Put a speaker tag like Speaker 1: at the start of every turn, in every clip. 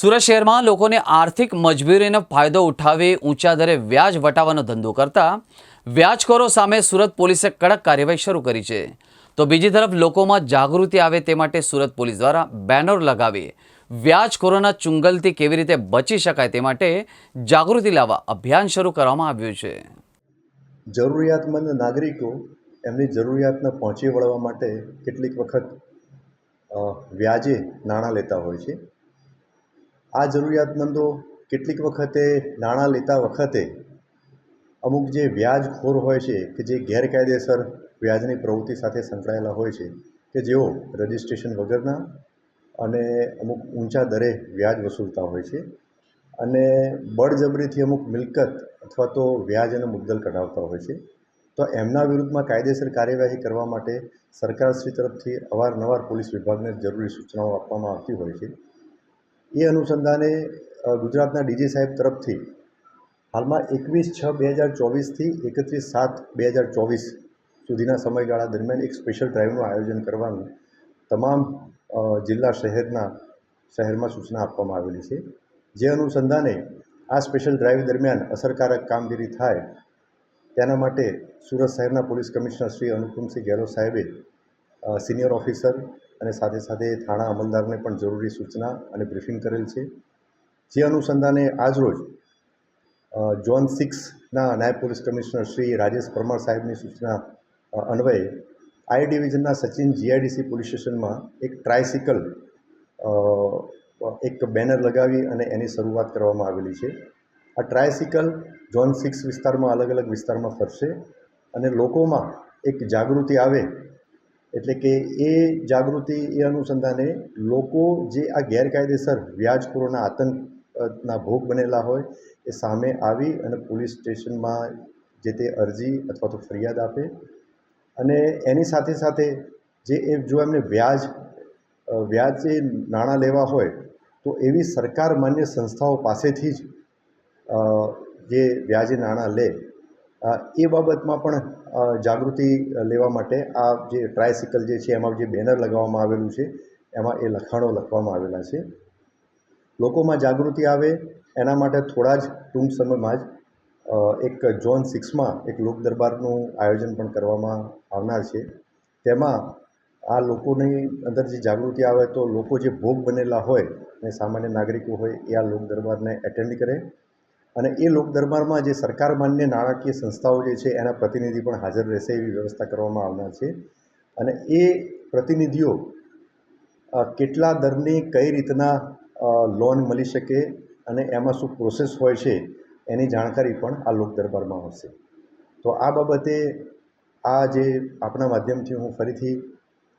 Speaker 1: સુરત શહેરમાં લોકોને આર્થિક મજબૂરીનો ફાયદો ઉઠાવી ઊંચા દરે વ્યાજ વટાવવાનો ધંધો કરતા વ્યાજખોરો સામે સુરત પોલીસે કડક કાર્યવાહી શરૂ કરી છે. તો બીજી તરફ લોકોમાં જાગૃતિ આવે તે માટે સુરત પોલીસ દ્વારા બેનર લગાવી વ્યાજખોરોના ચુંગલથી કેવી રીતે બચી શકાય તે માટે જાગૃતિ લાવવા અભિયાન શરૂ કરવામાં આવ્યું છે.
Speaker 2: જરૂરિયાતમંદ નાગરિકો એમની જરૂરિયાતને પહોંચી વળવા માટે કેટલીક વખત વ્યાજે નાણાં લેતા હોય છે. આ જરૂરિયાતમંદો કેટલીક વખતે નાણાં લેતા વખતે અમુક જે વ્યાજખોર હોય છે કે જે ગેરકાયદેસર વ્યાજની પ્રવૃત્તિ સાથે સંકળાયેલા હોય છે કે જેઓ રજિસ્ટ્રેશન વગરના અને અમુક ઊંચા દરે વ્યાજ વસૂલતા હોય છે અને બળજબરીથી અમુક મિલકત અથવા તો વ્યાજ અને મુદ્દલ કઢાવતા હોય છે, તો એમના વિરુદ્ધમાં કાયદેસર કાર્યવાહી કરવા માટે સરકારશ્રી તરફથી અવારનવાર પોલીસ વિભાગને જરૂરી સૂચનાઓ આપવામાં આવતી હોય છે. એ અનુસંધાને ગુજરાતના ડીજી સાહેબ તરફથી હાલમાં એકવીસ છ બે હજાર ચોવીસથી એકત્રીસ સાત બે હજાર ચોવીસ સુધીના સમયગાળા દરમિયાન એક સ્પેશિયલ ડ્રાઈવનું આયોજન કરવાનું તમામ જિલ્લા શહેરના, શહેરમાં સૂચના આપવામાં આવેલી છે. જે અનુસંધાને આ સ્પેશિયલ ડ્રાઈવ દરમિયાન અસરકારક કામગીરી થાય તેના માટે સુરત શહેરના પોલીસ કમિશનર શ્રી અનુપમસિંહ ગેહલોત સાહેબે સિનિયર ઓફિસર અને સાથે સાથે થાણા અમલદારને પણ જરૂરી સૂચના અને બ્રીફિંગ કરેલ છે. જે અનુસંધાને આજરોજ જોન સિક્સના નાયબ પોલીસ કમિશનર શ્રી રાજેશ પરમાર સાહેબની સૂચના અન્વયે આઈ ડિવિઝનના સચિન જીઆઈડીસી પોલીસ સ્ટેશનમાં એક ટ્રાયસિકલ એક બેનર લગાવી અને એની શરૂઆત કરવામાં આવેલી છે. આ ટ્રાયસિકલ ઝોન સિક્સ વિસ્તારમાં અલગ અલગ વિસ્તારમાં ફરશે અને લોકોમાં એક જાગૃતિ આવે એટલે કે એ જાગૃતિ, એ અનુસંધાને લોકો જે આ ગેરકાયદેસર વ્યાજખોરોના આતંકના ભોગ બનેલા હોય, એ સામે આવી અને પોલીસ સ્ટેશનમાં જે તે અરજી અથવા તો ફરિયાદ આપે. અને એની સાથે સાથે જે એ જો એમને વ્યાજ વ્યાજે નાણાં લેવા હોય, તો એવી સરકાર માન્ય સંસ્થાઓ પાસેથી જ જે વ્યાજે નાણાં લે એ બાબતમાં પણ જાગૃતિ લેવા માટે આ જે ટ્રાયસિકલ જે છે, એમાં જે બેનર લગાવવામાં આવેલું છે, એમાં એ લખાણો લખવામાં આવેલા છે. લોકોમાં જાગૃતિ આવે, એના માટે થોડા જ ટૂંક સમયમાં જ એક ઝોન સિક્સમાં એક લોક દરબારનું આયોજન પણ કરવામાં આવનાર છે. તેમાં આ લોકોની અંદર જે જાગૃતિ આવે તો લોકો જે ભોગ બનેલા હોય અને સામાન્ય નાગરિકો હોય એ આ લોક દરબારને એટેન્ડ કરે. અને એ લોક દરબારમાં જે સરકાર માન્ય નાણાકીય સંસ્થાઓ જે છે, એના પ્રતિનિધિ પણ હાજર રહેશે એવી વ્યવસ્થા કરવામાં આવનાર છે. અને એ પ્રતિનિધિઓ કેટલા દરની કઈ રીતના લોન મળી શકે અને એમાં શું પ્રોસેસ હોય છે, એની જાણકારી પણ આ લોક દરબારમાં હશે તો આ બાબતે આ જે આપણા માધ્યમથી હું ફરીથી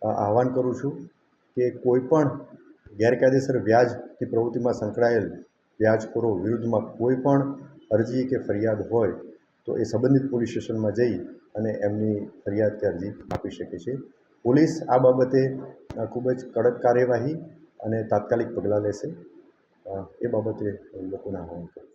Speaker 2: આહવાન કરું છું કે કોઈ પણ ગેરકાયદેસર વ્યાજની પ્રવૃત્તિમાં સંકળાયેલ વ્યાજખોરો વિરુદ્ધમાં કોઈ પણ અરજી કે ફરિયાદ હોય તો એ સંબંધિત પોલીસ સ્ટેશનમાં જઈ અને એમની ફરિયાદ કે અરજી આપી શકે છે. પોલીસ આ બાબતે ખૂબ જ કડક કાર્યવાહી અને તાત્કાલિક પગલાં લેશે. એ બાબતે લોકોના આહવાન કરું